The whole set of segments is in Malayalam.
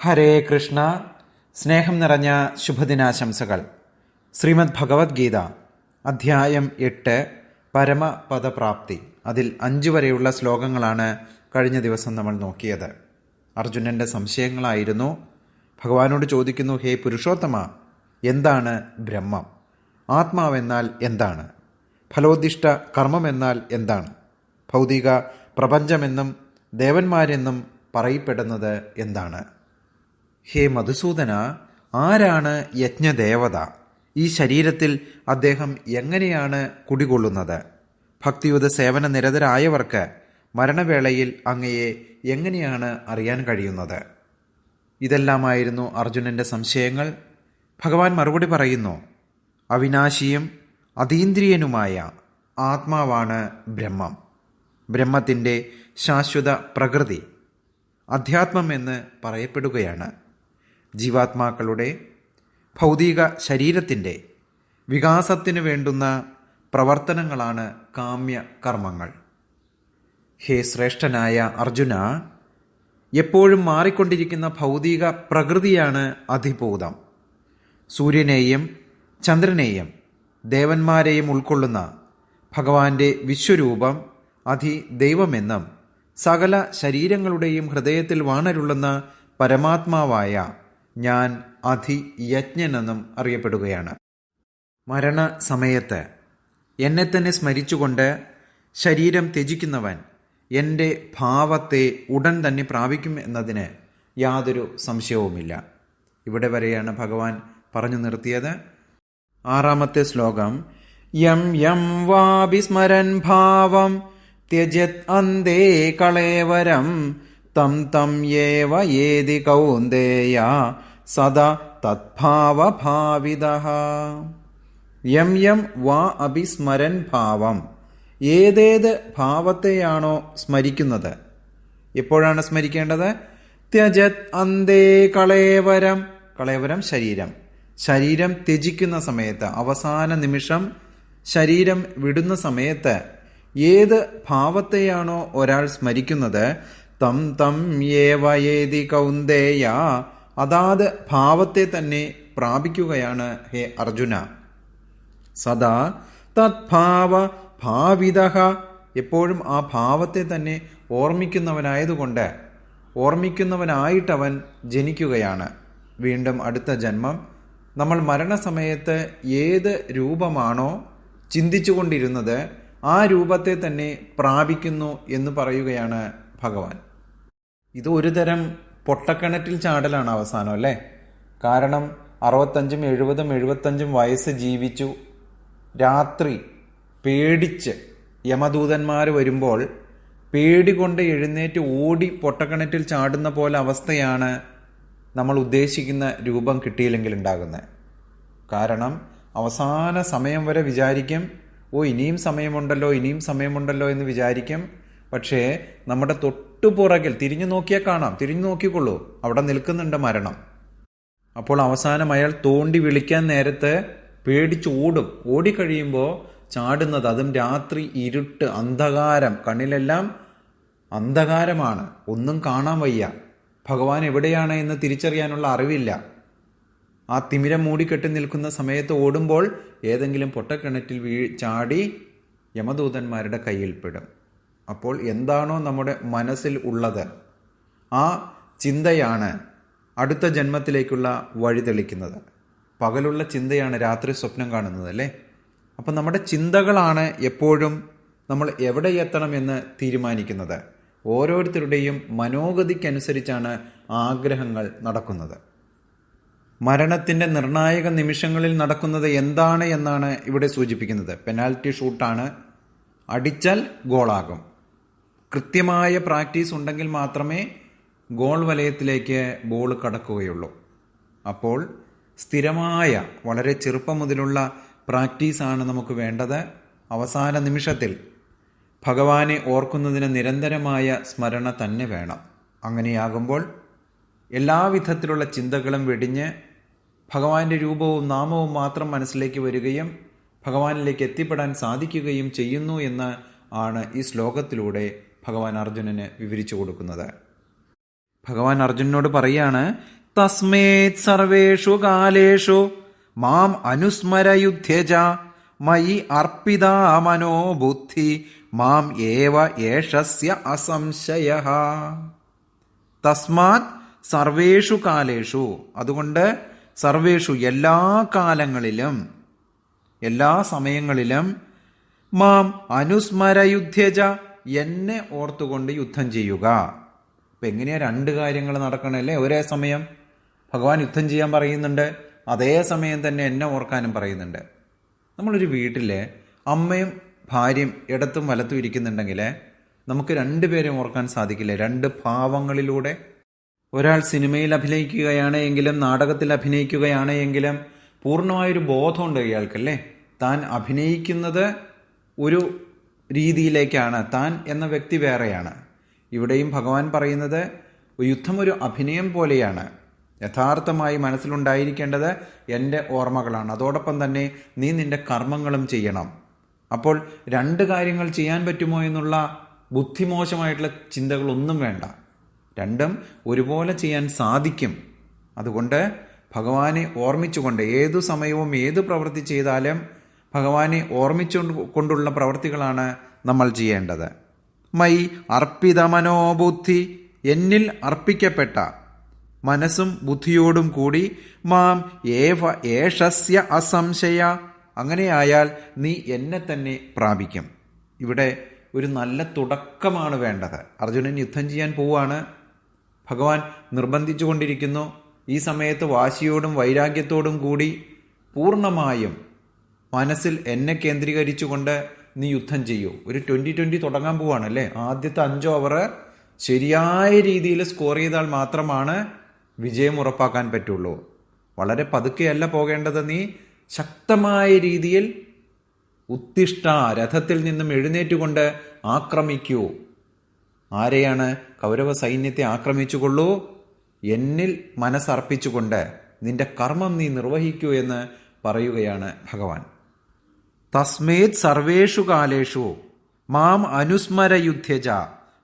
ഹരേ കൃഷ്ണ. സ്നേഹം നിറഞ്ഞ ശുഭദിനാശംസകൾ. ശ്രീമദ് ഭഗവത്ഗീത അധ്യായം എട്ട് പരമപദപ്രാപ്തി. അതിൽ അഞ്ചു വരെയുള്ള ശ്ലോകങ്ങളാണ് കഴിഞ്ഞ ദിവസം നമ്മൾ നോക്കിയത്. അർജുനന്റെ സംശയങ്ങളായിരുന്നു. ഭഗവാനോട് ചോദിക്കുന്നു ഹേ പുരുഷോത്തമ എന്താണ് ബ്രഹ്മം? ആത്മാവെന്നാൽ എന്താണ്? ഫലോദിഷ്ട കർമ്മമെന്നാൽ എന്താണ്? ഭൗതിക പ്രപഞ്ചമെന്നും ദേവന്മാരെന്നും പറയപ്പെടുന്നത് എന്താണ്? ഹേ മധുസൂദന ആരാണ് യജ്ഞദേവത? ഈ ശരീരത്തിൽ അദ്ദേഹം എങ്ങനെയാണ് കുടികൊള്ളുന്നത്? ഭക്തിയുത സേവന നിരതരായവർക്ക് മരണവേളയിൽ അങ്ങയെ എങ്ങനെയാണ് അറിയാൻ കഴിയുന്നത്? ഇതെല്ലാമായിരുന്നു അർജുനന്റെ സംശയങ്ങൾ. ഭഗവാൻ മറുപടി പറയുന്നു അവിനാശിയും അതീന്ദ്രിയനുമായ ആത്മാവാണ് ബ്രഹ്മം. ബ്രഹ്മത്തിന്റെ ശാശ്വത പ്രകൃതി അധ്യാത്മം എന്ന് പറയപ്പെടുകയാണ്. ജീവാത്മാക്കളുടെ ഭൗതിക ശരീരത്തിന്റെ വികാസത്തിന് വേണ്ടുന്ന പ്രവർത്തനങ്ങളാണ് കാമ്യ കർമ്മങ്ങൾ ഹേ ശ്രേഷ്ഠനായ അർജുന എപ്പോഴും മാറിക്കൊണ്ടിരിക്കുന്ന ഭൗതിക പ്രകൃതിയാണ് അധിഭൂതം. സൂര്യനെയും ചന്ദ്രനെയും ദേവന്മാരെയും ഉൾക്കൊള്ളുന്ന ഭഗവാന്റെ വിശ്വരൂപം അധി ദൈവമെന്നും സകല ശരീരങ്ങളുടെയും ഹൃദയത്തിൽ വാണരുള്ളുന്ന പരമാത്മാവായ ഞാൻ അതിയജ്ഞനെന്നും അറിയപ്പെടുകയാണ്. മരണസമയത്ത് എന്നെ തന്നെ സ്മരിച്ചുകൊണ്ട് ശരീരം ത്യജിക്കുന്നവൻ എന്റെ ഭാവത്തെ ഉടൻ തന്നെ പ്രാപിക്കും എന്നതിന് യാതൊരു സംശയവുമില്ല. ഇവിടെ വരെയാണ് ഭഗവാൻ പറഞ്ഞു നിർത്തിയത്. ആറാമത്തെ ശ്ലോകം. യം യം വാഭിസ്മരൻ ഭാവം ത്യജത് അന്തേ കളേവരം തം തം യേവ ഏതി കൗന്ദേയ സദാ തദ്ഭാവഭാവിത. യം യം വാ അഭിസ്മരൻ ഭാവം. ഏതേത് ഭാവത്തെയാണോ സ്മരിക്കുന്നത്? എപ്പോഴാണ് സ്മരിക്കേണ്ടത്? ത്യജത് അന്തേ കളേവരം. കളേവരം ശരീരം. ശരീരം ത്യജിക്കുന്ന സമയത്ത് അവസാന നിമിഷം ശരീരം വിടുന്ന സമയത്ത് ഏത് ഭാവത്തെയാണോ ഒരാൾ സ്മരിക്കുന്നത്? തം തം ഏവ ഏതി കൗന്ദേയ അതാത് ഭാവത്തെ തന്നെ പ്രാപിക്കുകയാണ് ഹേ അർജുന. സദാ തദ്ഭാവ ഭാവിത. എപ്പോഴും ആ ഭാവത്തെ തന്നെ ഓർമ്മിക്കുന്നവനായതുകൊണ്ട് ഓർമ്മിക്കുന്നവനായിട്ടവൻ ജനിക്കുകയാണ്. വീണ്ടും അടുത്ത ജന്മം. നമ്മൾ മരണസമയത്ത് ഏത് രൂപമാണോ ചിന്തിച്ചുകൊണ്ടിരുന്നത് ആ രൂപത്തെ തന്നെ പ്രാപിക്കുന്നു എന്ന് പറയുകയാണ് ഭഗവാൻ. ഇത് ഒരു തരം പൊട്ടക്കിണറ്റിൽ ചാടലാണ് അവസാനം അല്ലേ? കാരണം അറുപത്തഞ്ചും എഴുപതും എഴുപത്തഞ്ചും വയസ്സ് ജീവിച്ചു. രാത്രി പേടിച്ച് യമദൂതന്മാർ വരുമ്പോൾ പേടി കൊണ്ട് എഴുന്നേറ്റ് ഓടി പൊട്ടക്കിണറ്റിൽ ചാടുന്ന പോലെ അവസ്ഥയാണ് നമ്മൾ ഉദ്ദേശിക്കുന്ന രൂപം കിട്ടിയില്ലെങ്കിൽ ഉണ്ടാകുന്നത്. കാരണം അവസാന സമയം വരെ വിചാരിക്കും ഓ ഇനിയും സമയമുണ്ടല്ലോ ഇനിയും സമയമുണ്ടല്ലോ എന്ന് വിചാരിക്കും. പക്ഷേ നമ്മുടെ തൊട്ടുപുറകിൽ തിരിഞ്ഞു നോക്കിയാൽ കാണാം തിരിഞ്ഞു നോക്കിക്കൊള്ളൂ. അവിടെ നിൽക്കുന്നുണ്ട് മരണം. അപ്പോൾ അവസാനം അയാൾ തോണ്ടി വിളിക്കാൻ നേരത്തെ പേടിച്ച് ഓടും. ഓടിക്കഴിയുമ്പോൾ ചാടുന്നത് അതും രാത്രി ഇരുട്ട് അന്ധകാരം. കണ്ണിലെല്ലാം അന്ധകാരമാണ്. ഒന്നും കാണാൻ വയ്യ. ഭഗവാൻ എവിടെയാണ് എന്ന് തിരിച്ചറിയാനുള്ള അറിവില്ല. ആ തിമിരം മൂടിക്കെട്ടി നിൽക്കുന്ന സമയത്ത് ഓടുമ്പോൾ ഏതെങ്കിലും പൊട്ടക്കിണറ്റിൽ വീ ചാടി യമദൂതന്മാരുടെ കയ്യിൽപ്പെടും അപ്പോൾ എന്താണോ നമ്മുടെ മനസ്സിൽ ഉള്ളത് ആ ചിന്തയാണ് അടുത്ത ജന്മത്തിലേക്കുള്ള വഴി തെളിക്കുന്നത്. പകലുള്ള ചിന്തയാണ് രാത്രി സ്വപ്നം കാണുന്നത് അല്ലേ? അപ്പം നമ്മുടെ ചിന്തകളാണ് എപ്പോഴും നമ്മൾ എവിടെ എത്തണമെന്ന് തീരുമാനിക്കുന്നത്. ഓരോരുത്തരുടെയും മനോഗതിക്കനുസരിച്ചാണ് ആഗ്രഹങ്ങൾ നടക്കുന്നത്. മരണത്തിന്റെ നിർണായക നിമിഷങ്ങളിൽ നടക്കുന്നത് എന്താണ് എന്നാണ് ഇവിടെ സൂചിപ്പിക്കുന്നത്. പെനാൽറ്റി ഷൂട്ടാണ്. അടിച്ചാൽ ഗോളാകും. കൃത്യമായ പ്രാക്ടീസ് ഉണ്ടെങ്കിൽ മാത്രമേ ഗോൾ വലയത്തിലേക്ക് ബോൾ കടക്കുകയുള്ളൂ. അപ്പോൾ സ്ഥിരമായ വളരെ ചെറുപ്പം മുതലുള്ള പ്രാക്ടീസാണ് നമുക്ക് വേണ്ടത്. അവസാന നിമിഷത്തിൽ ഭഗവാനെ ഓർക്കുന്നതിന് നിരന്തരമായ സ്മരണ തന്നെ വേണം. അങ്ങനെയാകുമ്പോൾ എല്ലാവിധത്തിലുള്ള ചിന്തകളും വെടിഞ്ഞ് ഭഗവാന്റെ രൂപവും നാമവും മാത്രം മനസ്സിലേക്ക് വരികയും ഭഗവാനിലേക്ക് എത്തിപ്പെടാൻ സാധിക്കുകയും ചെയ്യുന്നു എന്ന് ആണ് ഈ ശ്ലോകത്തിലൂടെ ഭഗവാൻ അർജുനന് വിവരിച്ചു കൊടുക്കുന്നത്. ഭഗവാൻ അർജുനനോട് പറയാണ് തസ്മേത് സർവേഷു കാലേഷു മാം അനുസ്മരയുദ്ധ്യജ മയി അർപ്പിതാ മനോബുദ്ധി മാം ഏവ ഏഷസ്യ അസംശയ. തസ്മാത് സർവേഷു കാലേഷു. അതുകൊണ്ട് സർവേഷു എല്ലാ കാലങ്ങളിലും എല്ലാ സമയങ്ങളിലും മാം അനുസ്മരയുധ്യജ എന്നെ ഓർത്തുകൊണ്ട് യുദ്ധം ചെയ്യുക. അപ്പം എങ്ങനെയാ രണ്ട് കാര്യങ്ങൾ നടക്കണല്ലേ? ഒരേ സമയം ഭഗവാൻ യുദ്ധം ചെയ്യാൻ പറയുന്നുണ്ട്. അതേ സമയം തന്നെ എന്നെ ഓർക്കാനും പറയുന്നുണ്ട്. നമ്മളൊരു വീട്ടിൽ അമ്മയും ഭാര്യയും ഇടത്തും വലത്തും ഇരിക്കുന്നുണ്ടെങ്കിൽ നമുക്ക് രണ്ടുപേരും ഓർക്കാൻ സാധിക്കില്ല. രണ്ട് ഭാവങ്ങളിലൂടെ ഒരാൾ സിനിമയിൽ അഭിനയിക്കുകയാണ് എങ്കിലും നാടകത്തിൽ അഭിനയിക്കുകയാണ് എങ്കിലും പൂർണമായൊരു ബോധമുണ്ട് ഇയാൾക്കല്ലേ? താൻ അഭിനയിക്കുന്നത് ഒരു രീതിയിലേക്കാണ് താൻ എന്ന വ്യക്തി വേറെയാണ്. ഇവിടെയും ഭഗവാൻ പറയുന്നത് യുദ്ധം ഒരു അഭിനയം പോലെയാണ്. യഥാർത്ഥമായി മനസ്സിലുണ്ടായിരിക്കേണ്ടത് എന്റെ ഓർമ്മകളാണ്. അതോടൊപ്പം തന്നെ നീ നിന്റെ കർമ്മങ്ങളും ചെയ്യണം. അപ്പോൾ രണ്ട് കാര്യങ്ങൾ ചെയ്യാൻ പറ്റുമോ എന്നുള്ള ബുദ്ധിമോശമായിട്ടുള്ള ചിന്തകളൊന്നും വേണ്ട. രണ്ടും ഒരുപോലെ ചെയ്യാൻ സാധിക്കും. അതുകൊണ്ട് ഭഗവാനെ ഓർമ്മിച്ചുകൊണ്ട് ഏതു സമയവും ഏത് പ്രവൃത്തി ചെയ്താലും ഭഗവാനെ ഓർമ്മിച്ചു കൊണ്ടുള്ള പ്രവർത്തികളാണ് നമ്മൾ ചെയ്യേണ്ടത്. മൈ അർപ്പിത മനോബുദ്ധി എന്നിൽ അർപ്പിക്കപ്പെട്ട മനസ്സും ബുദ്ധിയോടും കൂടി മാം ഏവ ഏഷസ്യ അസംശയ. അങ്ങനെയായാൽ നീ എന്നെ തന്നെ പ്രാപിക്കും. ഇവിടെ ഒരു നല്ല തുടക്കമാണ് വേണ്ടത്. അർജുനൻ യുദ്ധം ചെയ്യാൻ പോവുകയാണ് ഭഗവാൻ നിർബന്ധിച്ചു കൊണ്ടിരിക്കുന്നു ഈ സമയത്ത് വാശിയോടും വൈരാഗ്യത്തോടും കൂടി പൂർണമായും മനസ്സിൽ എന്നെ കേന്ദ്രീകരിച്ചുകൊണ്ട് നീ യുദ്ധം ചെയ്യൂ. ഒരു ട്വന്റി ട്വന്റി തുടങ്ങാൻ പോവാണ് അല്ലേ ആദ്യത്തെ അഞ്ച് ഓവർ ശരിയായ രീതിയിൽ സ്കോർ ചെയ്താൽ മാത്രമാണ് വിജയം ഉറപ്പാക്കാൻ പറ്റുള്ളൂ. വളരെ പതുക്കെയല്ല പോകേണ്ടത് നീ ശക്തമായ രീതിയിൽ ഉത്തിഷ്ട രഥത്തിൽ നിന്നും എഴുന്നേറ്റുകൊണ്ട് ആക്രമിക്കൂ. ആരെയാണ് കൗരവ സൈന്യത്തെ ആക്രമിച്ചുകൊള്ളൂ? എന്നിൽ മനസ്സർപ്പിച്ചുകൊണ്ട് നിന്റെ കർമ്മം നീ നിർവഹിക്കൂ എന്ന് പറയുകയാണ് ഭഗവാൻ. തസ്മേത് സർവേഷു കാലേഷു. മാം അനുസ്മര യുദ്ധജ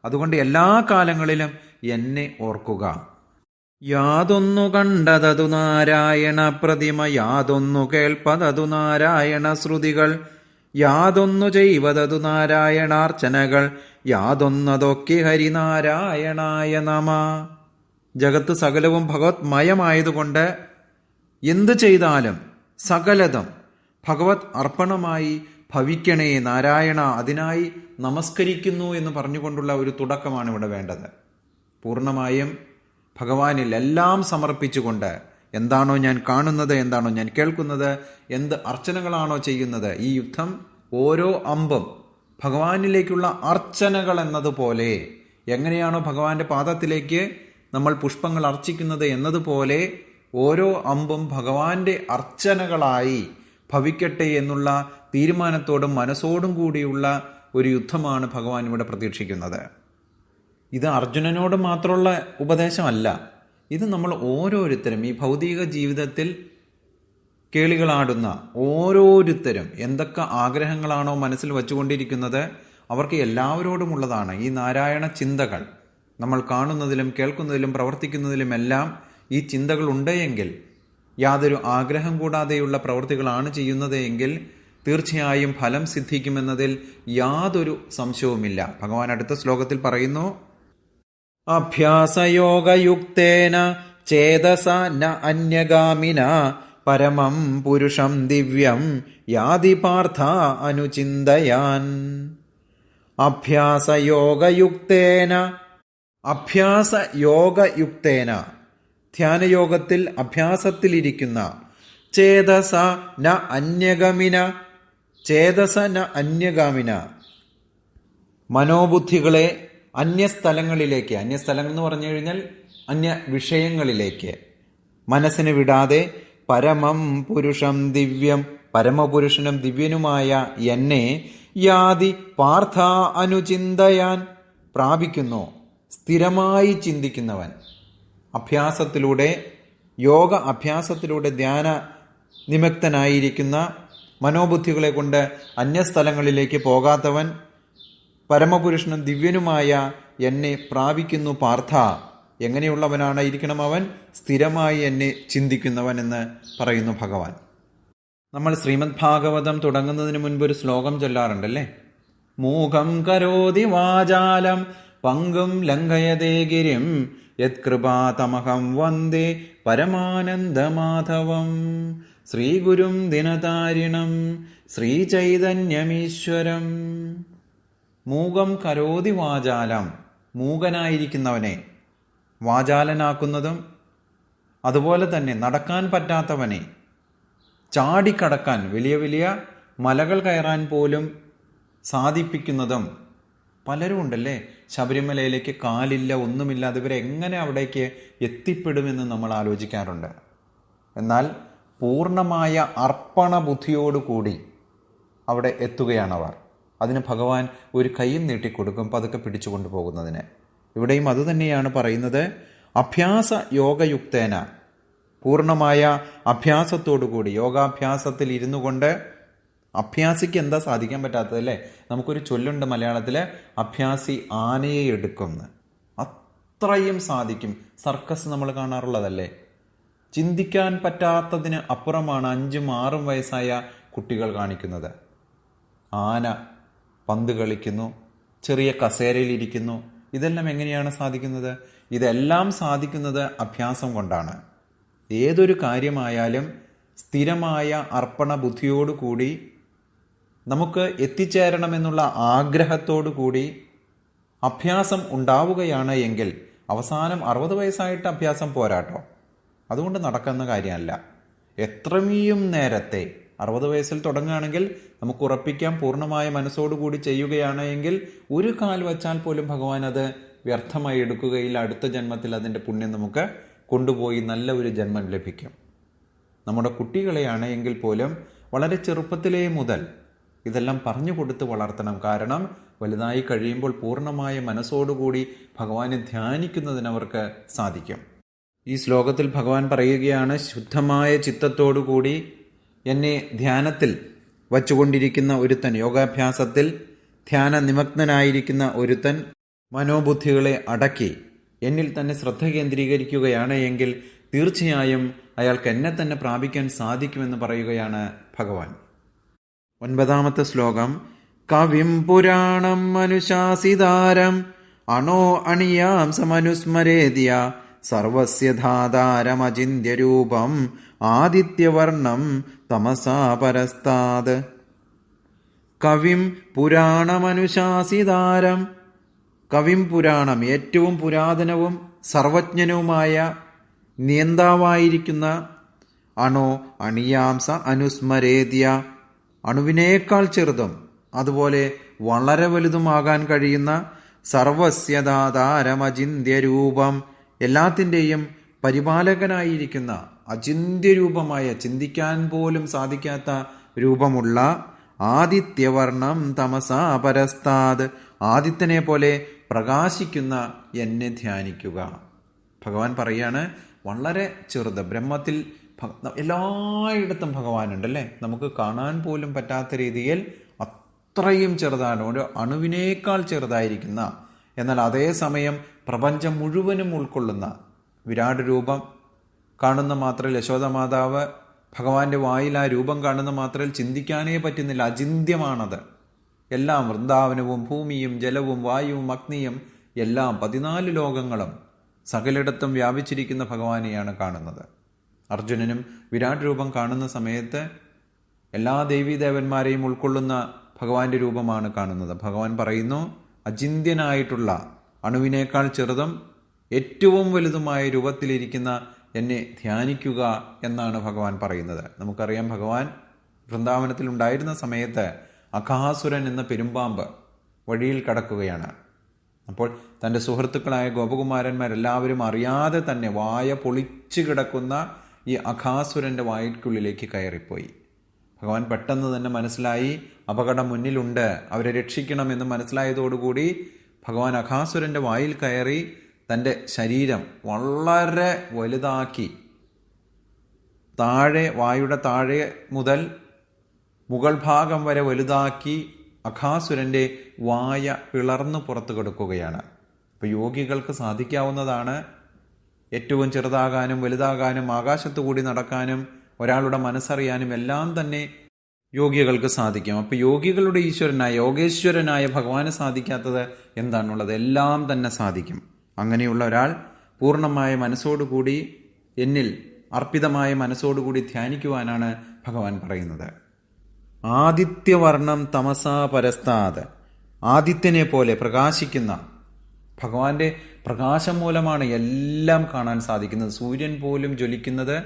അതുകൊണ്ട് എല്ലാ കാലങ്ങളിലും എന്നെ ഓർക്കുക. യാതൊന്നു കണ്ടതതു നാരായണ പ്രതിമ യാതൊന്നു കേൾപ്പതതു നാരായണ ശ്രുതികൾ യാതൊന്നു ചെയ്വതതു നാരായണാർച്ചനകൾ യാതൊന്നതൊക്കെ ഹരിനാരായണായ നമ. ജഗത്ത് സകലവും ഭഗവത്മയമായതുകൊണ്ട് എന്ത് ചെയ്താലും സകലതും ഭഗവത് അർപ്പണമായി ഭവിക്കണേ നാരായണ അതിനായി നമസ്കരിക്കുന്നു എന്ന് പറഞ്ഞുകൊണ്ടുള്ള ഒരു തുടക്കമാണ് ഇവിടെ വേണ്ടത്. പൂർണമായും ഭഗവാനിൽ എല്ലാം സമർപ്പിച്ചുകൊണ്ട് എന്താണോ ഞാൻ കാണുന്നത് എന്താണോ ഞാൻ കേൾക്കുന്നത് എന്ത് അർച്ചനകളാണോ ചെയ്യുന്നത് ഈ യുദ്ധം ഓരോ അമ്പും ഭഗവാനിലേക്കുള്ള അർച്ചനകൾ എന്നതുപോലെ എങ്ങനെയാണോ ഭഗവാന്റെ പാദത്തിലേക്ക് നമ്മൾ പുഷ്പങ്ങൾ അർച്ചിക്കുന്നത് എന്നതുപോലെ ഓരോ അമ്പും ഭഗവാന്റെ അർച്ചനകളായി ഭവിക്കട്ടെ എന്നുള്ള തീരുമാനത്തോടും മനസ്സോടും കൂടിയുള്ള ഒരു യുദ്ധമാണ് ഭഗവാൻ ഇവിടെ പ്രതീക്ഷിക്കുന്നത്. ഇത് അർജുനനോട് മാത്രമുള്ള ഉപദേശമല്ല. ഇത് നമ്മൾ ഓരോരുത്തരും ഈ ഭൗതിക ജീവിതത്തിൽ കേളികളാടുന്ന ഓരോരുത്തരും എന്തൊക്കെ ആഗ്രഹങ്ങളാണോ മനസ്സിൽ വച്ചുകൊണ്ടിരിക്കുന്നത് അവർക്ക് എല്ലാവരോടുമുള്ളതാണ്. ഈ നാരായണ ചിന്തകൾ നമ്മൾ കാണുന്നതിലും കേൾക്കുന്നതിലും പ്രവർത്തിക്കുന്നതിലുമെല്ലാം ഈ ചിന്തകൾ ഉണ്ടെങ്കിൽ യാതൊരു ആഗ്രഹം കൂടാതെയുള്ള പ്രവൃത്തികളാണ് ചെയ്യുന്നത് എങ്കിൽ തീർച്ചയായും ഫലം സിദ്ധിക്കുമെന്നതിൽ യാതൊരു സംശയവുമില്ല. ഭഗവാൻ അടുത്ത ശ്ലോകത്തിൽ പറയുന്നു അഭ്യാസയോഗയുക്തേന ചേതസ ന അന്യഗാമിന പരമം പുരുഷം ദിവ്യം യാതി പാർത്ഥ അനുചിന്തയാൻ. അഭ്യാസയോഗയുക്തേന അഭ്യാസയോഗയുക്തേന ധ്യാനയോഗത്തിൽ അഭ്യാസത്തിലിരിക്കുന്ന ചേതസ ന അന്യഗമിന ചേതസ ന അന്യഗാമിന. മനോബുദ്ധികളെ അന്യസ്ഥലങ്ങളിലേക്ക് അന്യസ്ഥലം എന്ന് പറഞ്ഞു കഴിഞ്ഞാൽ അന്യ വിഷയങ്ങളിലേക്ക് മനസ്സിന് വിടാതെ പരമം പുരുഷം ദിവ്യം പരമപുരുഷനും ദിവ്യനുമായ എന്നെ യാതി പാർത്ഥ അനുചിന്തയാൻ പ്രാപിക്കുന്നു സ്ഥിരമായി ചിന്തിക്കുന്നവൻ. അഭ്യാസത്തിലൂടെ യോഗ അഭ്യാസത്തിലൂടെ ധ്യാന നിമക്തനായിരിക്കുന്ന മനോബുദ്ധികളെ കൊണ്ട് അന്യസ്ഥലങ്ങളിലേക്ക് പോകാത്തവൻ പരമപുരുഷനും ദിവ്യനുമായ എന്നെ പ്രാപിക്കുന്നു പാർത്ഥ. എങ്ങനെയുള്ളവനാണ് ഇരിക്കണം അവൻ? സ്ഥിരമായി എന്നെ ചിന്തിക്കുന്നവൻ എന്ന് പറയുന്നു ഭഗവാൻ. നമ്മൾ ശ്രീമദ് ഭാഗവതം തുടങ്ങുന്നതിന് മുൻപ് ഒരു ശ്ലോകം ചൊല്ലാറുണ്ടല്ലേ? മൂകം കരോതി വാചാലം പങ്കും ലംഘയതേ ഗിരിം യത്കൃപാതമഹം വന്ദേ പരമാനന്ദമാധവം. ശ്രീഗുരും ദിനതാരിണം ശ്രീചൈതന്യമീശ്വരം. മൂകം കരോതി വാചാലം മൂകനായിരിക്കുന്നവനെ വാചാലനാക്കുന്നതും അതുപോലെ തന്നെ നടക്കാൻ പറ്റാത്തവനെ ചാടിക്കടക്കാൻ വലിയ വലിയ മലകൾ കയറാൻ പോലും സാധിപ്പിക്കുന്നതും പലരും ഉണ്ടല്ലേ? ശബരിമലയിലേക്ക് കാലില്ല ഒന്നുമില്ല ഇവരെ എങ്ങനെ അവിടേക്ക് എത്തിപ്പെടുമെന്ന് നമ്മൾ ആലോചിക്കാറുണ്ട്. എന്നാൽ പൂർണമായ അർപ്പണ ബുദ്ധിയോടുകൂടി അവിടെ എത്തുകയാണവർ അതിന് ഭഗവാൻ ഒരു കൈയും നീട്ടിക്കൊടുക്കും പതുക്കെ പിടിച്ചു കൊണ്ടുപോകുന്നതിന്. ഇവിടെയും അതുതന്നെയാണ് പറയുന്നത്. അഭ്യാസ യോഗയുക്തേന. പൂർണമായ അഭ്യാസത്തോടുകൂടി യോഗാഭ്യാസത്തിൽ ഇരുന്നു കൊണ്ട് അഭ്യാസിക്ക് എന്താ സാധിക്കാൻ പറ്റാത്തത് അല്ലേ? നമുക്കൊരു ചൊല്ലുണ്ട് മലയാളത്തിൽ അഭ്യാസി ആനയെ എടുക്കുമെന്ന് അത്രയും സാധിക്കും. സർക്കസ് നമ്മൾ കാണാറുള്ളതല്ലേ? ചിന്തിക്കാൻ പറ്റാത്തതിന് അപ്പുറമാണ് അഞ്ചും ആറും വയസ്സായ കുട്ടികൾ കാണിക്കുന്നത്. ആന പന്ത് കളിക്കുന്നു ചെറിയ കസേരയിലിരിക്കുന്നു. ഇതെല്ലാം എങ്ങനെയാണ് സാധിക്കുന്നത്? ഇതെല്ലാം സാധിക്കുന്നത് അഭ്യാസം കൊണ്ടാണ്. ഏതൊരു കാര്യമായാലും സ്ഥിരമായ അർപ്പണ ബുദ്ധിയോടുകൂടി നമുക്ക് എത്തിച്ചേരണമെന്നുള്ള ആഗ്രഹത്തോടു കൂടി അഭ്യാസം ഉണ്ടാവുകയാണ് എങ്കിൽ അവസാനം അറുപത് വയസ്സായിട്ട് അഭ്യാസം പോരാട്ടോ. അതുകൊണ്ട് നടക്കുന്ന കാര്യമല്ല. എത്രയും നേരത്തെ അറുപത് വയസ്സിൽ തുടങ്ങുകയാണെങ്കിൽ നമുക്ക് ഉറപ്പിക്കാം പൂർണമായ മനസ്സോടുകൂടി ചെയ്യുകയാണ് എങ്കിൽ ഒരു കാൽ വച്ചാൽ പോലും ഭഗവാൻ അത് വ്യർത്ഥമായി എടുക്കുകയില്ല. അടുത്ത ജന്മത്തിൽ അതിന്റെ പുണ്യം നമുക്ക് കൊണ്ടുപോയി നല്ല ഒരു ജന്മം ലഭിക്കും. നമ്മുടെ കുട്ടികളെയാണ് എങ്കിൽ പോലും വളരെ ചെറുപ്പത്തിലേ മുതൽ ഇതെല്ലാം പറഞ്ഞു കൊടുത്ത് വളർത്തണം. കാരണം വലുതായി കഴിയുമ്പോൾ പൂർണമായ മനസ്സോടുകൂടി ഭഗവാനെ ധ്യാനിക്കുന്നതിന് അവർക്ക് സാധിക്കും. ഈ ശ്ലോകത്തിൽ ഭഗവാൻ പറയുകയാണ് ശുദ്ധമായ ചിത്തത്തോടുകൂടി എന്നെ ധ്യാനത്തിൽ വച്ചുകൊണ്ടിരിക്കുന്ന ഒരുത്തൻ യോഗാഭ്യാസത്തിൽ ധ്യാന നിമഗ്നനായിരിക്കുന്ന ഒരുത്തൻ മനോബുദ്ധികളെ അടക്കി എന്നിൽ തന്നെ ശ്രദ്ധ കേന്ദ്രീകരിക്കുകയാണ് എങ്കിൽ തീർച്ചയായും അയാൾക്ക് എന്നെ തന്നെ പ്രാപിക്കാൻ സാധിക്കുമെന്ന് പറയുകയാണ് ഭഗവാൻ. ഒൻപതാമത്തെ ശ്ലോകം. കവിം പുരാണം അനുശാസിതാരം. അണോ അണിയാം സമനുസ്മരേദ്യ സർവസ്യധാതാരമചിന്യരൂപം ആദിത്യവർണം തമസാ പരസ്താത്. കവിം പുരാണമനുശാസിതാരം. കവിം പുരാണം ഏറ്റവും പുരാതനവും സർവജ്ഞനുമായ നിയന്താവായിരിക്കുന്ന അണോ അണിയാംസ അനുസ്മരേദ്യ അണുവിനേക്കാൾ ചെറുതും അതുപോലെ വളരെ വലുതുമാകാൻ കഴിയുന്ന സർവസ്യദാതാരമചിന്യരൂപം എല്ലാത്തിന്റെയും പരിപാലകനായിരിക്കുന്ന അചിന്യരൂപമായ ചിന്തിക്കാൻ പോലും സാധിക്കാത്ത രൂപമുള്ള ആദിത്യവർണം തമസാ പരസ്താത് ആദിത്യനെ പോലെ പ്രകാശിക്കുന്ന എന്നെ ധ്യാനിക്കുക. ഭഗവാൻ പറയാണ് വളരെ ചെറുത് ബ്രഹ്മത്തിൽ എല്ലായിടത്തും ഭഗവാനുണ്ടല്ലേ? നമുക്ക് കാണാൻ പോലും പറ്റാത്ത രീതിയിൽ അത്രയും ചെറുതാണ്. ഒരു അണുവിനേക്കാൾ ചെറുതായിരിക്കുന്ന എന്നാൽ അതേസമയം പ്രപഞ്ചം മുഴുവനും ഉൾക്കൊള്ളുന്ന വിരാട് രൂപം കാണുന്ന മാത്രയിൽ യശോദ മാതാവ് ഭഗവാന്റെ വായിൽ ആ രൂപം കാണുന്ന മാത്രയിൽ ചിന്തിക്കാനേ പറ്റുന്നില്ല. അചിന്യമാണത് എല്ലാം വൃന്ദാവനവും ഭൂമിയും ജലവും വായുവും അഗ്നിയും എല്ലാം പതിനാല് ലോകങ്ങളും സകലിടത്തും വ്യാപിച്ചിരിക്കുന്ന ഭഗവാനെയാണ് കാണുന്നത്. അർജുനനും വിരാട് രൂപം കാണുന്ന സമയത്ത് എല്ലാ ദേവീദേവന്മാരെയും ഉൾക്കൊള്ളുന്ന ഭഗവാന്റെ രൂപമാണ് കാണുന്നത്. ഭഗവാൻ പറയുന്നു അചിന്യനായിട്ടുള്ള അണുവിനേക്കാൾ ചെറുതും ഏറ്റവും വലുതുമായ രൂപത്തിലിരിക്കുന്ന എന്നെ ധ്യാനിക്കുക എന്നാണ് ഭഗവാൻ പറയുന്നത്. നമുക്കറിയാം ഭഗവാൻ വൃന്ദാവനത്തിൽ ഉണ്ടായിരുന്ന സമയത്ത് അഖാസുരൻ എന്ന പെരുമ്പാമ്പ് വഴിയിൽ കടക്കുകയാണ്. അപ്പോൾ തന്റെ സുഹൃത്തുക്കളായ ഗോപകുമാരന്മാരെല്ലാവരും അറിയാതെ തന്നെ വായ പൊളിച്ചു കിടക്കുന്ന ഈ അഖാസുരന്റെ വായ്ക്കുള്ളിലേക്ക് കയറിപ്പോയി. ഭഗവാൻ പെട്ടെന്ന് തന്നെ മനസ്സിലായി അപകടം മുന്നിലുണ്ട് അവരെ രക്ഷിക്കണമെന്ന് മനസ്സിലായതോടുകൂടി ഭഗവാൻ അഖാസുരന്റെ വായിൽ കയറി തന്റെ ശരീരം വളരെ വലുതാക്കി. താഴെ വായുടെ താഴെ മുതൽ മുകൾ ഭാഗം വരെ വലുതാക്കി അഖാസുരന്റെ വായ പിളർന്നു പുറത്തു കൊടുക്കുകയാണ്. അപ്പോൾ യോഗികൾക്ക് സാധിക്കാവുന്നതാണ് ഏറ്റവും ചെറുതാകാനും വലുതാകാനും ആകാശത്തു കൂടി നടക്കാനും ഒരാളുടെ മനസ്സറിയാനും എല്ലാം തന്നെ യോഗികൾക്ക് സാധിക്കും. അപ്പോൾ യോഗികളുടെ ഈശ്വരനായ യോഗേശ്വരനായ ഭഗവാന് സാധിക്കാത്തത് എന്താണുള്ളത്? എല്ലാം തന്നെ സാധിക്കും. അങ്ങനെയുള്ള ഒരാൾ പൂർണമായ മനസ്സോടുകൂടി എന്നിൽ അർപ്പിതമായ മനസ്സോടുകൂടി ധ്യാനിക്കുവാനാണ് ഭഗവാൻ പറയുന്നത്. ആദിത്യവർണം തമസാ പരസ്താത്. ആദിത്യനെ പോലെ പ്രകാശിക്കുന്ന ഭഗവാന്റെ പ്രകാശം മൂലമാണ് എല്ലാം കാണാൻ സാധിക്കുന്നത്. സൂര്യൻ പോലും ജ്വലിക്കുന്നത്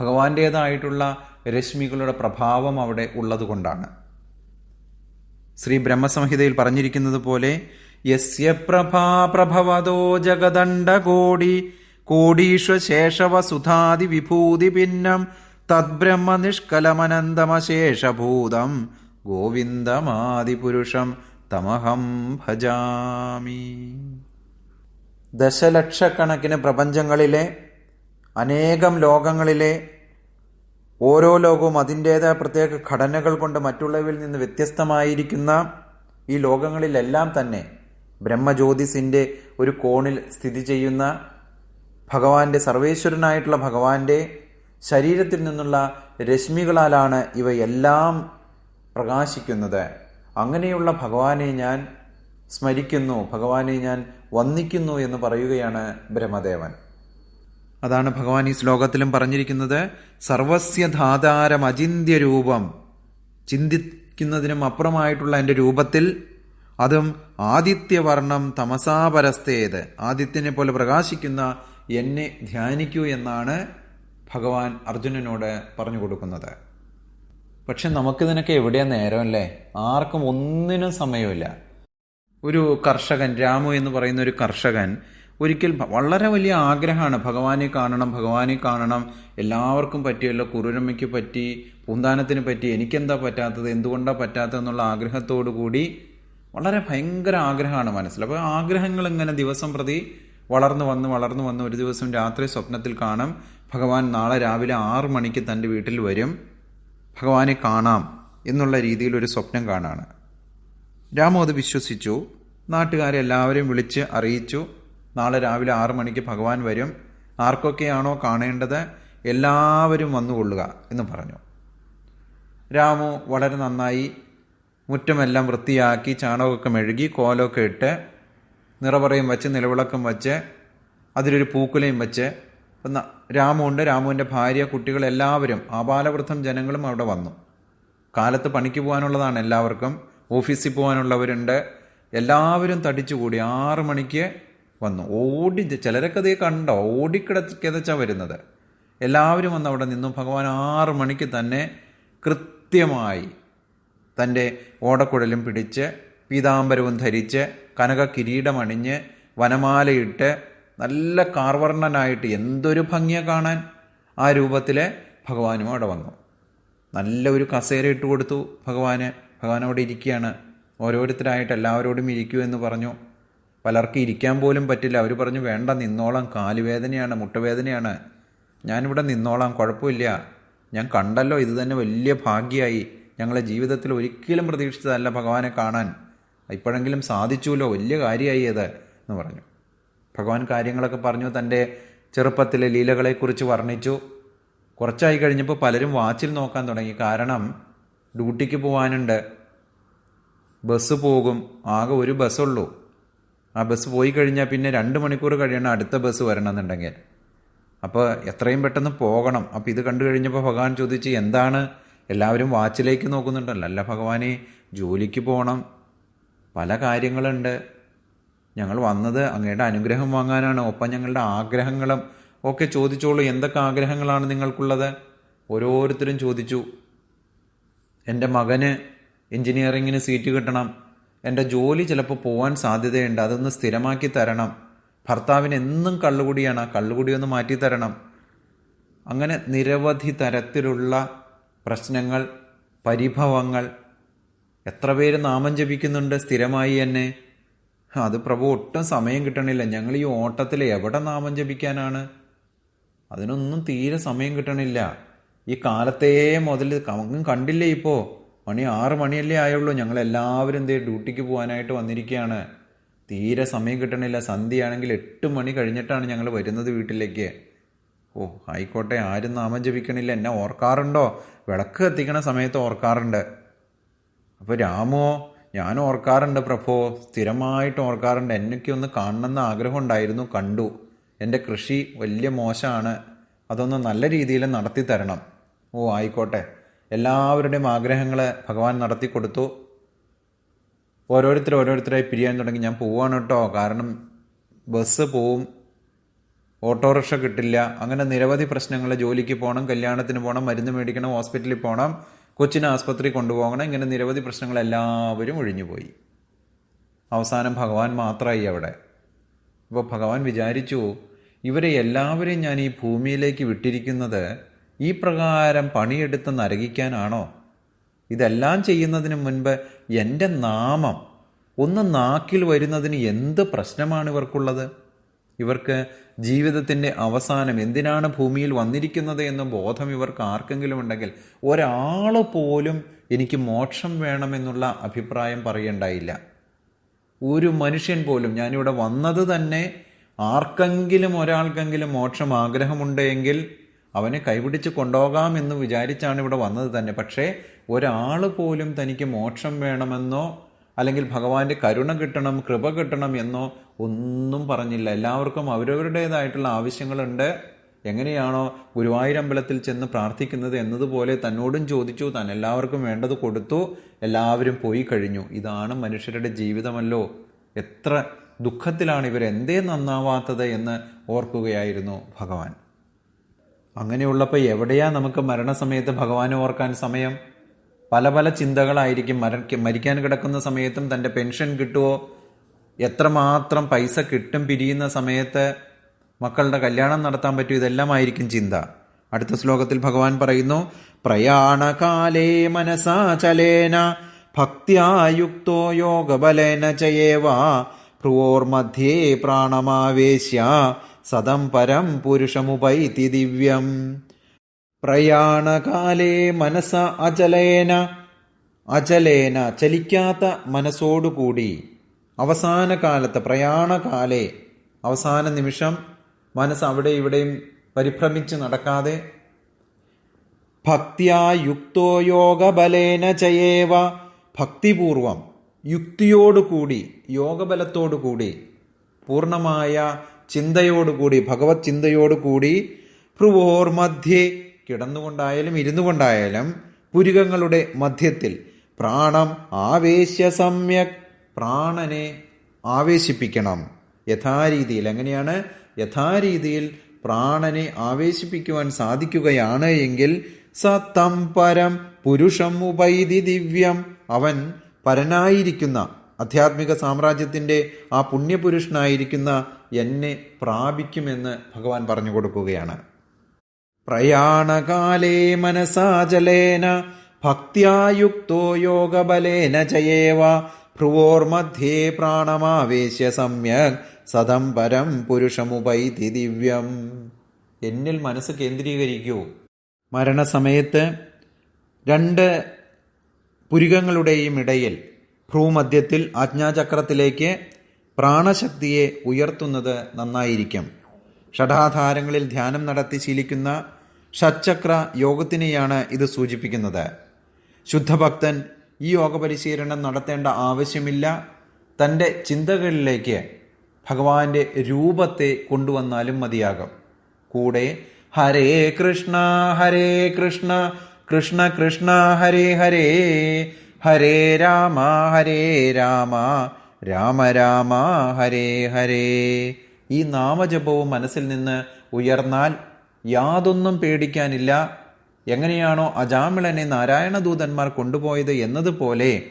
ഭഗവാന്റേതായിട്ടുള്ള രശ്മികളുടെ പ്രഭാവം അവിടെ ഉള്ളതുകൊണ്ടാണ്. ശ്രീ ബ്രഹ്മസംഹിതയിൽ പറഞ്ഞിരിക്കുന്നത് പോലെ യസ്യ പ്രഭാ പ്രഭവതോ ജഗദണ്ഡകോടി സുധാതി വിഭൂതി ഭിന്നം തദ്ബ്രഹ്മ നിഷ്കലമനന്തമശേഷഭൂതം ഗോവിന്ദമാതിപുരുഷം തമഹം ഭജാമി. ദശലക്ഷക്കണക്കിന് പ്രപഞ്ചങ്ങളിലെ അനേകം ലോകങ്ങളിലെ ഓരോ ലോകവും അതിന്റേതായ പ്രത്യേക ഘടനകൾ കൊണ്ട് മറ്റുള്ളവയിൽ നിന്ന് വ്യത്യസ്തമായിരിക്കുന്ന ഈ ലോകങ്ങളിലെല്ലാം തന്നെ ബ്രഹ്മജ്യോതിസിന്റെ ഒരു കോണിൽ സ്ഥിതി ചെയ്യുന്ന ഭഗവാന്റെ സർവേശ്വരനായിട്ടുള്ള ഭഗവാന്റെ ശരീരത്തിൽ നിന്നുള്ള രശ്മികളാലാണ് ഇവയെല്ലാം പ്രകാശിക്കുന്നത്. അങ്ങനെയുള്ള ഭഗവാനെ ഞാൻ സ്മരിക്കുന്നു. ഭഗവാനെ ഞാൻ വന്ദിക്കുന്നു എന്ന് പറയുകയാണ് ബ്രഹ്മദേവൻ. അതാണ് ഭഗവാൻ ഈ ശ്ലോകത്തിലും പറഞ്ഞിരിക്കുന്നത് സർവസ്യധാതാരം അചിന്ത്യ രൂപം. ചിന്തിക്കുന്നതിനും അപ്പുറമായിട്ടുള്ള എന്റെ രൂപത്തിൽ അതും ആദിത്യവർണം തമസാപരസ്തേത്. ആദിത്യനെ പോലെ പ്രകാശിക്കുന്ന എന്നെ ധ്യാനിക്കൂ എന്നാണ് ഭഗവാൻ അർജുനനോട് പറഞ്ഞു കൊടുക്കുന്നത്. പക്ഷെ നമുക്കിതിനൊക്കെ എവിടെയാ നേരമല്ലേ? ആർക്കും ഒന്നിനും സമയമില്ല. ഒരു കർഷകൻ രാമു എന്ന് പറയുന്ന ഒരു കർഷകൻ ഒരിക്കൽ വളരെ വലിയ ആഗ്രഹമാണ്. ഭഗവാനെ കാണണം ഭഗവാനെ കാണണം. എല്ലാവർക്കും പറ്റിയല്ലോ കുറുരമ്മയ്ക്ക് പറ്റി പൂന്താനത്തിന് പറ്റി എനിക്കെന്താ പറ്റാത്തത് എന്തുകൊണ്ടാണ് പറ്റാത്തതെന്നുള്ള ആഗ്രഹത്തോടു കൂടി വളരെ ഭയങ്കര ആഗ്രഹമാണ് മനസ്സിൽ. അപ്പോൾ ആഗ്രഹങ്ങൾ ഇങ്ങനെ ദിവസം പ്രതി വളർന്നു വന്ന് വളർന്നു വന്ന് ഒരു ദിവസം രാത്രി സ്വപ്നത്തിൽ കാണാം. ഭഗവാൻ നാളെ രാവിലെ ആറ് മണിക്ക് തന്റെ വീട്ടിൽ വരും. ഭഗവാനെ കാണാം എന്നുള്ള രീതിയിൽ ഒരു സ്വപ്നം കാണാണ്. രാമു അത് വിശ്വസിച്ചു. നാട്ടുകാരെ എല്ലാവരെയും വിളിച്ച് അറിയിച്ചു. നാളെ രാവിലെ ആറു മണിക്ക് ഭഗവാൻ വരും. ആർക്കൊക്കെയാണോ കാണേണ്ടത് എല്ലാവരും വന്നുകൊള്ളുക എന്ന് പറഞ്ഞു. രാമു വളരെ നന്നായി മുറ്റമെല്ലാം വൃത്തിയാക്കി ചാണകമൊക്കെ മെഴുകി കോലമൊക്കെ ഇട്ട് നിറപറയും വെച്ച് നിലവിളക്കം വെച്ച് അതിലൊരു പൂക്കുലയും വെച്ച് ഒന്ന് രാമുണ്ട്. രാമുവിന്റെ ഭാര്യ കുട്ടികൾ എല്ലാവരും ആപാലവൃദ്ധം ജനങ്ങളും അവിടെ വന്നു. കാലത്ത് പണിക്ക് പോകാനുള്ളതാണ് എല്ലാവർക്കും. ഓഫീസിൽ പോകാനുള്ളവരുണ്ട്. എല്ലാവരും തടിച്ചുകൂടി ആറ് മണിക്ക് വന്നു. ഓടി ചിലരൊക്കെ അതേ കണ്ടോ? ഓടിക്കിടക്കിതച്ചാ വരുന്നത്? എല്ലാവരും വന്ന് അവിടെ നിന്നു. ഭഗവാൻ ആറ് മണിക്ക് തന്നെ കൃത്യമായി തന്റെ ഓടക്കുഴലും പിടിച്ച് പീതാംബരവും ധരിച്ച് കനക കിരീടമണിഞ്ഞ് വനമാലയിട്ട് നല്ല കാർവർണനായിട്ട് എന്തൊരു ഭംഗിയ കാണാൻ. ആ രൂപത്തിൽ ഭഗവാനും അവിടെ വന്നു. നല്ല ഒരു കസേര ഇട്ട് കൊടുത്തു ഭഗവാന്. ഭഗവാൻ അവിടെ ഇരിക്കുകയാണ്. ഓരോരുത്തരായിട്ട് എല്ലാവരോടും ഇരിക്കൂ എന്ന് പറഞ്ഞു. പലർക്കും ഇരിക്കാൻ പോലും പറ്റില്ല. അവർ പറഞ്ഞു വേണ്ട നിന്നോളാം. കാലുവേദനയാണ് മുട്ടുവേദനയാണ്. ഞാനിവിടെ നിന്നോളാം. കുഴപ്പമില്ല. ഞാൻ കണ്ടല്ലോ ഇത് തന്നെ വലിയ ഭാഗ്യമായി ഞങ്ങളെ ജീവിതത്തിൽ ഒരിക്കലും പ്രതീക്ഷിച്ചതല്ല ഭഗവാനെ കാണാൻ. ഇപ്പോഴെങ്കിലും സാധിച്ചുല്ലോ വലിയ കാര്യമായി അത് എന്ന് പറഞ്ഞു. ഭഗവാൻ കാര്യങ്ങളൊക്കെ പറഞ്ഞു തന്റെ ചെറുപ്പത്തിലെ ലീലകളെക്കുറിച്ച് വർണിച്ചു. കുറച്ചായി കഴിഞ്ഞപ്പോൾ പലരും വാച്ചിൽ നോക്കാൻ തുടങ്ങി. കാരണം ഡ്യൂട്ടിക്ക് പോകാനുണ്ട് ബസ് പോകും. ആകെ ഒരു ബസ്സുള്ളൂ. ആ ബസ് പോയി കഴിഞ്ഞാൽ പിന്നെ രണ്ട് മണിക്കൂർ കഴിയണം അടുത്ത ബസ് വരണമെന്നുണ്ടെങ്കിൽ. അപ്പോൾ എത്രയും പെട്ടെന്ന് പോകണം. അപ്പോൾ ഇത് കണ്ടു കഴിഞ്ഞപ്പോൾ ഭഗവാൻ ചോദിച്ച് എന്താണ്? എല്ലാവരും വാച്ചിലേക്ക് നോക്കുന്നുണ്ടല്ലോ. അല്ല ഭഗവാനെ ജോലിക്ക് പോകണം പല കാര്യങ്ങളുണ്ട്. ഞങ്ങൾ വന്നത് അങ്ങയുടെ അനുഗ്രഹം വാങ്ങാനാണ്. ഒപ്പം ഞങ്ങളുടെ ആഗ്രഹങ്ങളും ഒക്കെ ചോദിച്ചോളൂ. എന്തൊക്കെ ആഗ്രഹങ്ങളാണ് നിങ്ങൾക്കുള്ളത്? ഓരോരുത്തരും ചോദിച്ചു. എന്റെ മകന് എൻജിനീയറിങ്ങിന് സീറ്റ് കിട്ടണം. എന്റെ ജോലി ചിലപ്പോൾ പോകാൻ സാധ്യതയുണ്ട്. അതൊന്ന് സ്ഥിരമാക്കി തരണം. ഭർത്താവിന് എന്നും കള്ളുകുടിയാണ്. കള്ളുകുടി ഒന്ന് മാറ്റി തരണം. അങ്ങനെ നിരവധി തരത്തിലുള്ള പ്രശ്നങ്ങൾ പരിഭവങ്ങൾ. എത്ര പേര് നാമം ജപിക്കുന്നുണ്ട്? സ്ഥിരമായി എന്നെ. അത് പ്രഭു ഒട്ടും സമയം കിട്ടണില്ല. ഞങ്ങൾ ഈ ഓട്ടത്തിൽ എവിടെ നാമം ജപിക്കാനാണ്? അതിനൊന്നും തീരെ സമയം കിട്ടണില്ല. ഈ കാലത്തേ മുതൽ അങ്ങും കണ്ടില്ലേ ഇപ്പോൾ മണി ആറ് മണിയല്ലേ ആയുള്ളൂ. ഞങ്ങൾ എല്ലാവരും എന്തേ ഡ്യൂട്ടിക്ക് പോകാനായിട്ട് വന്നിരിക്കുകയാണ് തീരെ സമയം കിട്ടണില്ല. സന്ധ്യയാണെങ്കിൽ എട്ട് മണി കഴിഞ്ഞിട്ടാണ് ഞങ്ങൾ വരുന്നത് വീട്ടിലേക്ക്. ഓ ആയിക്കോട്ടെ. ആരും നാമം ജപിക്കണില്ല. എന്നെ ഓർക്കാറുണ്ടോ? വിളക്ക് എത്തിക്കണ സമയത്ത് ഓർക്കാറുണ്ട്. അപ്പോൾ രാമോ ഞാൻ ഓർക്കാറുണ്ട് പ്രഭോ. സ്ഥിരമായിട്ട് ഓർക്കാറുണ്ട്. എന്നൊക്കെ ഒന്ന് കാണണമെന്ന് ആഗ്രഹം ഉണ്ടായിരുന്നു. കണ്ടു. എന്റെ കൃഷി വലിയ മോശമാണ്. അതൊന്ന് നല്ല രീതിയിൽ നടത്തി തരണം ഓ ആയിക്കോട്ടെ. എല്ലാവരുടെയും ആഗ്രഹങ്ങൾ ഭഗവാൻ നടത്തി കൊടുത്തു ഓരോരുത്തർ ഓരോരുത്തരായി പിരിയാൻ തുടങ്ങി. ഞാൻ പോവാണ് കേട്ടോ. കാരണം ബസ് പോവും. ഓട്ടോറിക്ഷ കിട്ടില്ല. അങ്ങനെ നിരവധി പ്രശ്നങ്ങൾ ജോലിക്ക് പോകണം കല്യാണത്തിന് പോകണം മരുന്ന് മേടിക്കണം ഹോസ്പിറ്റലിൽ പോകണം കൊച്ചിനെ ആസ്പത്രി കൊണ്ടുപോകണം. ഇങ്ങനെ നിരവധി പ്രശ്നങ്ങൾ എല്ലാവരും ഒഴിഞ്ഞുപോയി. അവസാനം ഭഗവാൻ മാത്രമായി അവിടെ. അപ്പോൾ ഭഗവാൻ വിചാരിച്ചു ഇവരെ എല്ലാവരെയും ഞാൻ ഈ ഭൂമിയിലേക്ക് വിട്ടിരിക്കുന്നത് ഈ പ്രകാരം പണിയെടുത്ത് നരകിക്കാനാണോ? ഇതെല്ലാം ചെയ്യുന്നതിന് മുൻപ് എന്റെ നാമം ഒന്ന് നാക്കിൽ വരുന്നതിന് എന്ത് പ്രശ്നമാണ് ഇവർക്കുള്ളത്? ഇവർക്ക് ജീവിതത്തിന്റെ അവസാനം എന്തിനാണ് ഭൂമിയിൽ വന്നിരിക്കുന്നത് എന്ന ബോധം ഇവർക്ക് ആർക്കെങ്കിലും ഉണ്ടെങ്കിൽ ഒരാൾ പോലും എനിക്ക് മോക്ഷം വേണമെന്നുള്ള അഭിപ്രായം പറയണ്ടായില്ല. ഒരു മനുഷ്യൻ പോലും ഞാനിവിടെ വന്നത് തന്നെ ആർക്കെങ്കിലും ഒരാൾക്കെങ്കിലും മോക്ഷം ആഗ്രഹമുണ്ടെങ്കിൽ അവനെ കൈപിടിച്ച് കൊണ്ടുപോകാം എന്ന് വിചാരിച്ചാണ് ഇവിടെ വന്നത് തന്നെ. പക്ഷേ ഒരാൾ പോലും തനിക്ക് മോക്ഷം വേണമെന്നോ അല്ലെങ്കിൽ ഭഗവാന്റെ കരുണ കിട്ടണം കൃപ കിട്ടണം എന്നോ ഒന്നും പറഞ്ഞില്ല. എല്ലാവർക്കും അവരവരുടേതായിട്ടുള്ള ആവശ്യങ്ങളുണ്ട്. എങ്ങനെയാണോ ഗുരുവായൂരമ്പലത്തിൽ ചെന്ന് പ്രാർത്ഥിക്കുന്നത് എന്നതുപോലെ തന്നോടും ചോദിച്ചു താൻ എല്ലാവർക്കും വേണ്ടത് കൊടുത്തു എല്ലാവരും പോയി കഴിഞ്ഞു. ഇതാണ് മനുഷ്യരുടെ ജീവിതമല്ലോ. എത്ര ദുഃഖത്തിലാണ് ഇവർ എന്തേ നന്നാവാത്തത് എന്ന് ഓർക്കുകയായിരുന്നു ഭഗവാൻ. അങ്ങനെയുള്ളപ്പോൾ എവിടെയാ നമുക്ക് മരണസമയത്ത് ഭഗവാനെ ഓർക്കാൻ സമയം? പല പല ചിന്തകളായിരിക്കും. മര മരിക്കാൻ കിടക്കുന്ന സമയത്തും തന്റെ പെൻഷൻ കിട്ടുമോ എത്രമാത്രം പൈസ കിട്ടും പിരിയുന്ന സമയത്ത് മക്കളുടെ കല്യാണം നടത്താൻ പറ്റും? ഇതെല്ലാമായിരിക്കും ചിന്ത. അടുത്ത ശ്ലോകത്തിൽ ഭഗവാൻ പറയുന്നു പ്രയാണകാലേ മനസാചലേന ഭക്തിയായുക്തോ യോഗബലേന ചയേവ ഭ്രുവോർമധ്യേ പ്രാണമാവേശ്യ സദം പരം പുരുഷമുപൈതി ദിവ്യം. പ്രയാണകാലേ മനസ അചലേന. അചലേന ചലിക്കാത്ത മനസ്സോടുകൂടി അവസാന കാലത്ത് പ്രയാണകാലേ അവസാന നിമിഷം മനസ്സ് അവിടെ ഇവിടെയും പരിഭ്രമിച്ച് നടക്കാതെ ഭക്തിയാ യുക്തോ യോഗബലേന ചയേവ. ഭക്തിപൂർവം യുക്തിയോടുകൂടി യോഗബലത്തോടുകൂടി പൂർണമായ ചിന്തയോടുകൂടി ഭഗവത് ചിന്തയോടുകൂടി ഭ്രുവോർ മധ്യേ കിടന്നുകൊണ്ടായാലും ഇരുന്നു കൊണ്ടായാലും പുരുകങ്ങളുടെ മധ്യത്തിൽ പ്രാണം ആവേശ്യ സമ്യക് പ്രാണനെ ആവേശിപ്പിക്കണം. യഥാരീതിയിൽ എങ്ങനെയാണ്? യഥാരീതിയിൽ പ്രാണനെ ആവേശിപ്പിക്കുവാൻ സാധിക്കുകയാണ് എങ്കിൽ സത്തം പരം പുരുഷം ഉപൈതി ദിവ്യം. അവൻ പരനായിരിക്കുന്ന ആധ്യാത്മിക സാമ്രാജ്യത്തിന്റെ ആ പുണ്യപുരുഷനായിരിക്കുന്ന എന്നെ പ്രാപിക്കുമെന്ന് ഭഗവാൻ പറഞ്ഞു കൊടുക്കുകയാണ്. പ്രയാണകാലേ മനസാചലേന ഭക്തിയായുക്തോ യോഗബലേന ചയേവ ഭ്രുവോർമധ്യേ പ്രാണമാവേശ്യ സമ്യക് സതം പരം പുരുഷമുപൈതി ദിവ്യം. എന്നിൽ മനസ്സ് കേന്ദ്രീകരിക്കൂ. മരണസമയത്ത് രണ്ട് പുരുകങ്ങളുടെയും ഇടയിൽ ഭ്രൂമധ്യത്തിൽ ആജ്ഞാചക്രത്തിലേക്ക് പ്രാണശക്തിയെ ഉയർത്തുന്നത് നന്നായിരിക്കും. ഷഠാധാരങ്ങളിൽ ധ്യാനം നടത്തി ശീലിക്കുന്ന ഷച്ചക്ര യോഗത്തിനെയാണ് ഇത് സൂചിപ്പിക്കുന്നത്. ശുദ്ധഭക്തൻ ഈ യോഗ പരിശീലനം നടത്തേണ്ട ആവശ്യമില്ല. തന്റെ ചിന്തകളിലേക്ക് ഭഗവാന്റെ രൂപത്തെ കൊണ്ടുവന്നാലും മതിയാകും. കൂടെ ഹരേ കൃഷ്ണ ഹരേ കൃഷ്ണ കൃഷ്ണ കൃഷ്ണ ഹരേ ഹരേ ഹരേ രാമ ഹരേ രാമ രാമ രാമ ഹരേ ഹരേ. ഈ നാമജപവും മനസ്സിൽ നിന്ന് ഉയർന്നാൽ യാതൊന്നും പേടിക്കാനില്ല. എങ്ങനെയാണോ അജാമിളനെ നാരായണദൂതന്മാർ കൊണ്ടുപോയത് എന്നതുപോലെ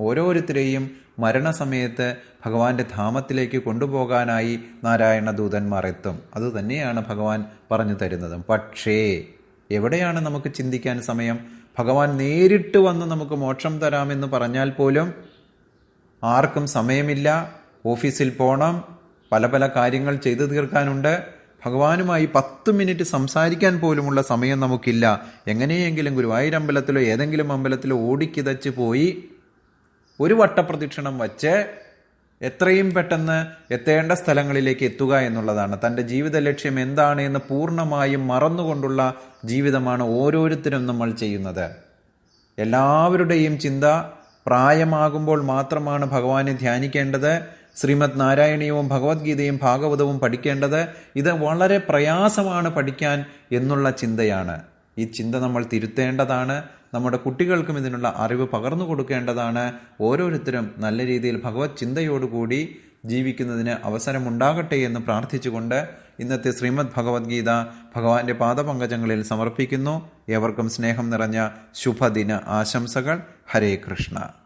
ഓരോരുത്തരെയും മരണസമയത്ത് ഭഗവാന്റെ ധാമത്തിലേക്ക് കൊണ്ടുപോകാനായി നാരായണദൂതന്മാർ എത്തും. അതുതന്നെയാണ് ഭഗവാൻ പറഞ്ഞു തരുന്നതും. പക്ഷേ എവിടെയാണ് നമുക്ക് ചിന്തിക്കാൻ സമയം? ഭഗവാൻ നേരിട്ട് വന്ന് നമുക്ക് മോക്ഷം തരാമെന്ന് പറഞ്ഞാൽ പോലും ആർക്കും സമയമില്ല. ഓഫീസിൽ പോകണം പല പല കാര്യങ്ങൾ ചെയ്തു തീർക്കാനുണ്ട്. ഭഗവാനുമായി പത്ത് മിനിറ്റ് സംസാരിക്കാൻ പോലുമുള്ള സമയം നമുക്കില്ല. എങ്ങനെയെങ്കിലും ഗുരുവായൂർ അമ്പലത്തിലോ ഏതെങ്കിലും അമ്പലത്തിലോ ഓടിക്കിതച്ച് പോയി ഒരു വട്ടപ്രദക്ഷിണം വച്ച് എത്രയും പെട്ടെന്ന് എത്തേണ്ട സ്ഥലങ്ങളിലേക്ക് എത്തുക എന്നുള്ളതാണ്. തന്റെ ജീവിത ലക്ഷ്യം എന്താണ് എന്ന് പൂർണമായും മറന്നുകൊണ്ടുള്ള ജീവിതമാണ് ഓരോരുത്തരും നമ്മൾ ചെയ്യുന്നത്. എല്ലാവരുടെയും ചിന്ത പ്രായമാകുമ്പോൾ മാത്രമാണ് ഭഗവാനെ ധ്യാനിക്കേണ്ടത്. ശ്രീമദ് നാരായണീയവും ഭഗവത്ഗീതയും ഭാഗവതവും പഠിക്കേണ്ടത്. ഇത് വളരെ പ്രയാസമാണ് പഠിക്കാൻ എന്നുള്ള ചിന്തയാണ്. ഈ ചിന്ത നമ്മൾ തിരുത്തേണ്ടതാണ്. നമ്മുടെ കുട്ടികൾക്കും ഇതിനുള്ള അറിവ് പകർന്നു കൊടുക്കേണ്ടതാണ്. ഓരോരുത്തരും നല്ല രീതിയിൽ ഭഗവത് ചിന്തയോടുകൂടി ജീവിക്കുന്നതിന് അവസരമുണ്ടാകട്ടെ എന്ന് പ്രാർത്ഥിച്ചുകൊണ്ട് ഇന്നത്തെ ശ്രീമദ് ഭഗവത്ഗീത ഭഗവാന്റെ പാദപങ്കജങ്ങളിൽ സമർപ്പിക്കുന്നു. ഏവർക്കും സ്നേഹം നിറഞ്ഞ ശുഭദിന ആശംസകൾ. ഹരേ കൃഷ്ണ.